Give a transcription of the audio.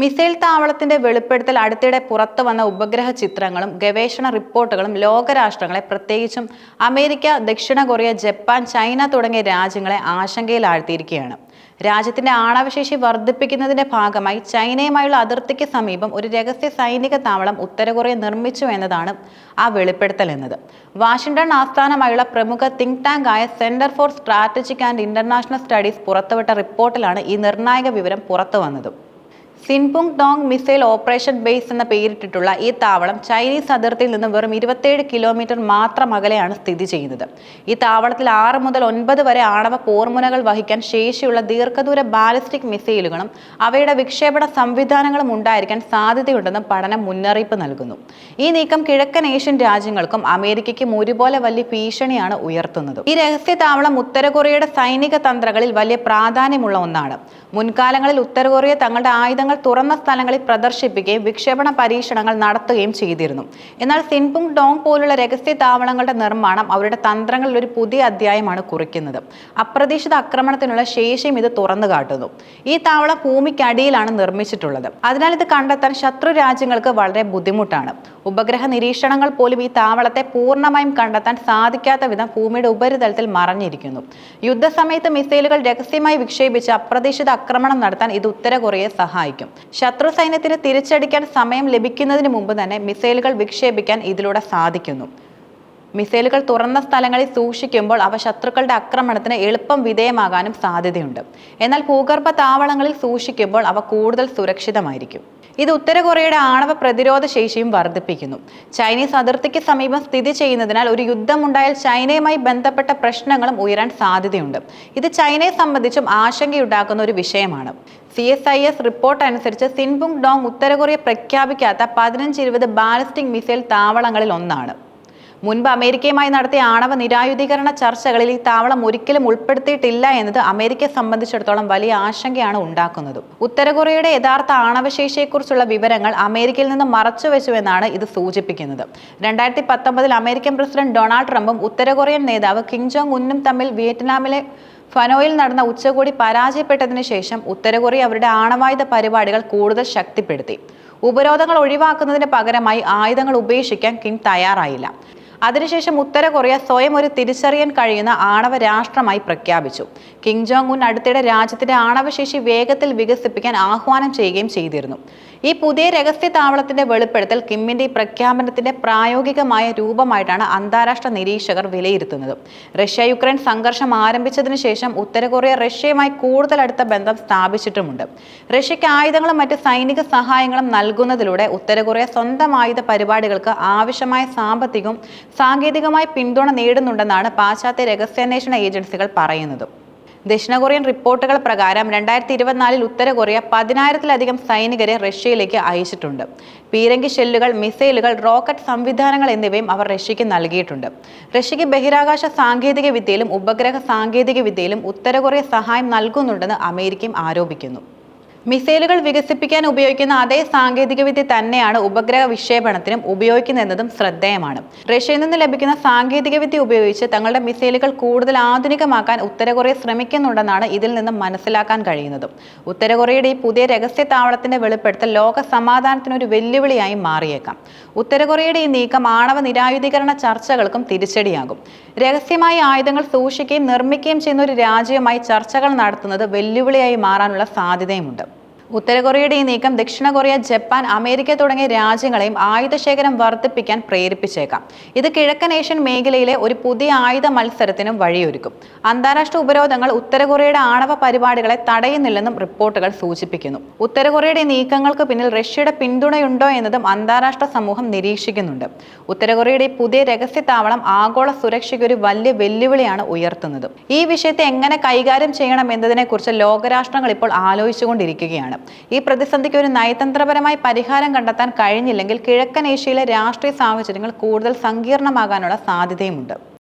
Missile താവളത്തിന്റെ വെളിപ്പെടുത്തൽ അടുത്തിടെ പുറത്തു വന്ന ഉപഗ്രഹ ചിത്രങ്ങളും ഗവേഷണ റിപ്പോർട്ടുകളും ലോകരാഷ്ട്രങ്ങളെ പ്രത്യേകിച്ചും അമേരിക്ക ദക്ഷിണ കൊറിയ ജപ്പാൻ ചൈന തുടങ്ങിയ രാജ്യങ്ങളെ ആശങ്കയിലാഴ്ത്തിയിരിക്കുകയാണ്. രാജ്യത്തിന്റെ ആണവശേഷി വർദ്ധിപ്പിക്കുന്നതിന്റെ ഭാഗമായി ചൈനയുമായുള്ള അതിർത്തിക്ക് സമീപം ഒരു രഹസ്യ സൈനിക താവളം ഉത്തര കൊറിയ നിർമ്മിച്ചു എന്നതാണ് ആ വെളിപ്പെടുത്തൽ എന്നത്. വാഷിംഗ്ടൺ ആസ്ഥാനമായുള്ള പ്രമുഖ തിങ്ക് ടാങ്ക് ആയ centre for strategic and international studies പുറത്തുവിട്ട റിപ്പോർട്ടിലാണ് ഈ നിർണായക വിവരം പുറത്തു വന്നത്. Sinpung dong missile operation base എന്ന പേരിട്ടിട്ടുള്ള ഈ താവളം ചൈനീസ് അതിർത്തിയിൽ നിന്ന് വെറും ഇരുപത്തേഴ് കിലോമീറ്റർ മാത്രം അകലെയാണ് സ്ഥിതി ചെയ്യുന്നത്. ഈ താവളത്തിൽ ആറ് മുതൽ ഒൻപത് വരെ ആണവ പോർമുനകൾ വഹിക്കാൻ ശേഷിയുള്ള ദീർഘദൂര ബാലിസ്റ്റിക് മിസൈലുകളും അവയുടെ വിക്ഷേപണ സംവിധാനങ്ങളും ഉണ്ടായിരിക്കാൻ സാധ്യതയുണ്ടെന്ന് പഠനം മുന്നറിയിപ്പ് നൽകുന്നു. ഈ നീക്കം കിഴക്കൻ ഏഷ്യൻ രാജ്യങ്ങൾക്കും അമേരിക്കയ്ക്കും ഒരുപോലെ വലിയ ഭീഷണിയാണ് ഉയർത്തുന്നത്. ഈ രഹസ്യ താവളം ഉത്തര കൊറിയയുടെ സൈനിക തന്ത്രങ്ങളിൽ വലിയ പ്രാധാന്യമുള്ള ഒന്നാണ്. മുൻകാലങ്ങളിൽ ഉത്തര കൊറിയ തങ്ങളുടെ ആയുധങ്ങൾ തുറന്ന സ്ഥലങ്ങളിൽ പ്രദർശിപ്പിക്കുകയും വിക്ഷേപണ പരീക്ഷണങ്ങൾ നടത്തുകയും ചെയ്തിരുന്നു. എന്നാൽ സിൻപുങ് ഡോങ് പോലുള്ള രഹസ്യ താവളങ്ങളുടെ നിർമ്മാണം അവരുടെ തന്ത്രങ്ങളിൽ ഒരു പുതിയ അധ്യായമാണ് കുറിക്കുന്നത്. അപ്രതീക്ഷിത ആക്രമണത്തിനുള്ള ശേഷിയും ഇത് തുറന്നു കാട്ടുന്നു. ഈ താവളം ഭൂമിക്കടിയിലാണ് നിർമ്മിച്ചിട്ടുള്ളത്. അതിനാൽ ഇത് കണ്ടെത്താൻ ശത്രു രാജ്യങ്ങൾക്ക് വളരെ ബുദ്ധിമുട്ടാണ്. ഉപഗ്രഹ നിരീക്ഷണങ്ങൾ പോലും ഈ താവളത്തെ പൂർണമായും കണ്ടെത്താൻ സാധിക്കാത്ത വിധം ഭൂമിയുടെ ഉപരിതലത്തിൽ മറഞ്ഞിരിക്കുന്നു. യുദ്ധസമയത്ത് മിസൈലുകൾ രഹസ്യമായി വിക്ഷേപിച്ച് അപ്രതീക്ഷിത ആക്രമണം നടത്താൻ ഇത് ഉത്തര കൊറിയയെ സഹായിക്കും. ശത്രു സൈന്യത്തിന് തിരിച്ചടിക്കാൻ സമയം ലഭിക്കുന്നതിന് മുമ്പ് തന്നെ മിസൈലുകൾ വിക്ഷേപിക്കാൻ ഇതിലൂടെ സാധിക്കുന്നു. മിസൈലുകൾ തുറന്ന സ്ഥലങ്ങളിൽ സൂക്ഷിക്കുമ്പോൾ അവ ശത്രുക്കളുടെ ആക്രമണത്തിന് എളുപ്പം വിധേയമാകാനും സാധ്യതയുണ്ട്. എന്നാൽ ഭൂഗർഭ താവളങ്ങളിൽ സൂക്ഷിക്കുമ്പോൾ അവ കൂടുതൽ സുരക്ഷിതമായിരിക്കും. ഇത് ഉത്തര കൊറിയയുടെ ആണവ പ്രതിരോധ ശേഷിയും വർദ്ധിപ്പിക്കുന്നു. ചൈനീസ് അതിർത്തിക്ക് സമീപം സ്ഥിതി ചെയ്യുന്നതിനാൽ ഒരു യുദ്ധമുണ്ടായാൽ ചൈനയുമായി ബന്ധപ്പെട്ട പ്രശ്നങ്ങളും ഉയരാൻ സാധ്യതയുണ്ട്. ഇത് ചൈനയെ സംബന്ധിച്ചും ആശങ്കയുണ്ടാക്കുന്ന ഒരു വിഷയമാണ്. C S I S report അനുസരിച്ച് സിൻബുങ് ഡോങ് ഉത്തര കൊറിയ പ്രഖ്യാപിക്കാത്ത പതിനഞ്ച് ഇരുപത് ബാലിസ്റ്റിക് മിസൈൽ താവളങ്ങളിൽ ഒന്നാണ്. മുൻപ് അമേരിക്കയുമായി നടത്തിയ ആണവ നിരായുധീകരണ ചർച്ചകളിൽ ഈ താവളം ഒരിക്കലും ഉൾപ്പെടുത്തിയിട്ടില്ല എന്നത് അമേരിക്കയെ സംബന്ധിച്ചിടത്തോളം വലിയ ആശങ്കയാണ് ഉണ്ടാക്കുന്നത്. ഉത്തര കൊറിയയുടെ യഥാർത്ഥ ആണവശേഷിയെക്കുറിച്ചുള്ള വിവരങ്ങൾ അമേരിക്കയിൽ നിന്ന് മറച്ചുവെച്ചുവെന്നാണ് ഇത് സൂചിപ്പിക്കുന്നത്. രണ്ടായിരത്തി പത്തൊമ്പതിൽ അമേരിക്കൻ പ്രസിഡന്റ് ഡൊണാൾഡ് ട്രംപും ഉത്തര കൊറിയൻ നേതാവ് കിം ജോങ് ഉന്നും തമ്മിൽ വിയറ്റ്നാമിലെ ഫനോയിൽ നടന്ന ഉച്ചകോടി പരാജയപ്പെട്ടതിനു ശേഷം ഉത്തരകൊറിയ അവരുടെ ആണവായുധ പരിപാടികൾ കൂടുതൽ ശക്തിപ്പെടുത്തി. ഉപരോധങ്ങൾ ഒഴിവാക്കുന്നതിന് പകരമായി ആയുധങ്ങൾ ഉപേക്ഷിക്കാൻ കിം തയ്യാറായില്ല. അതിനുശേഷം ഉത്തര കൊറിയ സ്വയം ഒരു തിരിച്ചറിയാൻ കഴിയുന്ന ആണവ രാഷ്ട്രമായി പ്രഖ്യാപിച്ചു. കിം ജോങ് ഉൻ അടുത്തിടെ രാജ്യത്തിന്റെ ആണവശേഷി വേഗത്തിൽ വികസിപ്പിക്കാൻ ആഹ്വാനം ചെയ്യുകയും ചെയ്തിരുന്നു. ഈ പുതിയ രഹസ്യ താവളത്തിന്റെ വെളിപ്പെടുത്തൽ കിമ്മിന്റെ പ്രഖ്യാപനത്തിന്റെ പ്രായോഗികമായ രൂപമായിട്ടാണ് അന്താരാഷ്ട്ര നിരീക്ഷകർ വിലയിരുത്തുന്നത്. റഷ്യ യുക്രൈൻ സംഘർഷം ആരംഭിച്ചതിനു ശേഷം ഉത്തര കൊറിയ റഷ്യയുമായി കൂടുതൽ അടുത്ത ബന്ധം സ്ഥാപിച്ചിട്ടുമുണ്ട്. റഷ്യയ്ക്ക് ആയുധങ്ങളും മറ്റ് സൈനിക സഹായങ്ങളും നൽകുന്നതിലൂടെ ഉത്തര കൊറിയ സ്വന്തം ആയുധ പരിപാടികൾക്ക് ആവശ്യമായ സാമ്പത്തികവും സാങ്കേതികമായ പിന്തുണ നേടുന്നുണ്ടെന്നാണ് പാശ്ചാത്യ രഹസ്യാന്വേഷണ ഏജൻസികൾ പറയുന്നത്. ദക്ഷിണ കൊറിയൻ റിപ്പോർട്ടുകൾ പ്രകാരം രണ്ടായിരത്തി ഇരുപത്തിനാലിൽ ഉത്തര കൊറിയ പതിനായിരത്തിലധികം സൈനികരെ റഷ്യയിലേക്ക് അയച്ചിട്ടുണ്ട്. പീരങ്കി ഷെല്ലുകൾ മിസൈലുകൾ റോക്കറ്റ് സംവിധാനങ്ങൾ എന്നിവയും അവർ റഷ്യയ്ക്ക് നൽകിയിട്ടുണ്ട്. റഷ്യയ്ക്ക് ബഹിരാകാശ സാങ്കേതിക വിദ്യയിലും ഉപഗ്രഹ സാങ്കേതിക വിദ്യയിലും ഉത്തര കൊറിയ സഹായം നൽകുന്നുണ്ടെന്ന് അമേരിക്കയും ആരോപിക്കുന്നു. മിസൈലുകൾ വികസിപ്പിക്കാൻ ഉപയോഗിക്കുന്ന അതേ സാങ്കേതികവിദ്യ തന്നെയാണ് ഉപഗ്രഹ വിക്ഷേപണത്തിനും ഉപയോഗിക്കുന്നതെന്നതും ശ്രദ്ധേയമാണ്. റഷ്യയിൽ നിന്ന് ലഭിക്കുന്ന സാങ്കേതികവിദ്യ ഉപയോഗിച്ച് തങ്ങളുടെ മിസൈലുകൾ കൂടുതൽ ആധുനികമാക്കാൻ ഉത്തര കൊറിയ ശ്രമിക്കുന്നുണ്ടെന്നാണ് ഇതിൽ നിന്ന് മനസ്സിലാക്കാൻ കഴിയുന്നത്. ഉത്തര കൊറിയയുടെ ഈ പുതിയ രഹസ്യ താവളത്തിന്റെ വെളിപ്പെടുത്തൽ ലോക സമാധാനത്തിന് ഒരു വെല്ലുവിളിയായി മാറിയേക്കാം. ഉത്തര കൊറിയയുടെ ഈ നീക്കം ആണവ നിരായുധീകരണ ചർച്ചകൾക്കും തിരിച്ചടിയാകും. രഹസ്യമായി ആയുധങ്ങൾ സൂക്ഷിക്കുകയും നിർമ്മിക്കുകയും ചെയ്യുന്ന ഒരു രാജ്യവുമായി ചർച്ചകൾ നടത്തുന്നത് വെല്ലുവിളിയായി മാറാനുള്ള സാധ്യതയുമുണ്ട്. ഉത്തര കൊറിയയുടെ ഈ നീക്കം ദക്ഷിണ കൊറിയ ജപ്പാൻ അമേരിക്ക തുടങ്ങിയ രാജ്യങ്ങളെയും ആയുധശേഖരം വർദ്ധിപ്പിക്കാൻ പ്രേരിപ്പിച്ചേക്കാം. ഇത് കിഴക്കൻ ഏഷ്യൻ മേഖലയിലെ ഒരു പുതിയ ആയുധ മത്സരത്തിനും വഴിയൊരുക്കും. അന്താരാഷ്ട്ര ഉപരോധങ്ങൾ ഉത്തര കൊറിയയുടെ ആണവ പരിപാടികളെ തടയുന്നില്ലെന്നും റിപ്പോർട്ടുകൾ സൂചിപ്പിക്കുന്നു. ഉത്തര കൊറിയയുടെ നീക്കങ്ങൾക്ക് പിന്നിൽ റഷ്യയുടെ പിന്തുണയുണ്ടോ എന്നതും അന്താരാഷ്ട്ര സമൂഹം നിരീക്ഷിക്കുന്നുണ്ട്. ഉത്തര കൊറിയയുടെ പുതിയ രഹസ്യ താവളം ആഗോള സുരക്ഷയ്ക്ക് ഒരു വലിയ വെല്ലുവിളിയാണ് ഉയർത്തുന്നത്. ഈ വിഷയത്തെ എങ്ങനെ കൈകാര്യം ചെയ്യണം എന്നതിനെക്കുറിച്ച് ലോകരാഷ്ട്രങ്ങൾ ഇപ്പോൾ ആലോചിച്ചുകൊണ്ടിരിക്കുകയാണ്. ഈ പ്രതിസന്ധിക്ക് ഒരു നയതന്ത്രപരമായി പരിഹാരം കണ്ടെത്താൻ കഴിഞ്ഞില്ലെങ്കിൽ കിഴക്കൻ ഏഷ്യയിലെ രാഷ്ട്രീയ സാഹചര്യങ്ങൾ കൂടുതൽ സങ്കീർണമാകാനുള്ള സാധ്യതയുമുണ്ട്.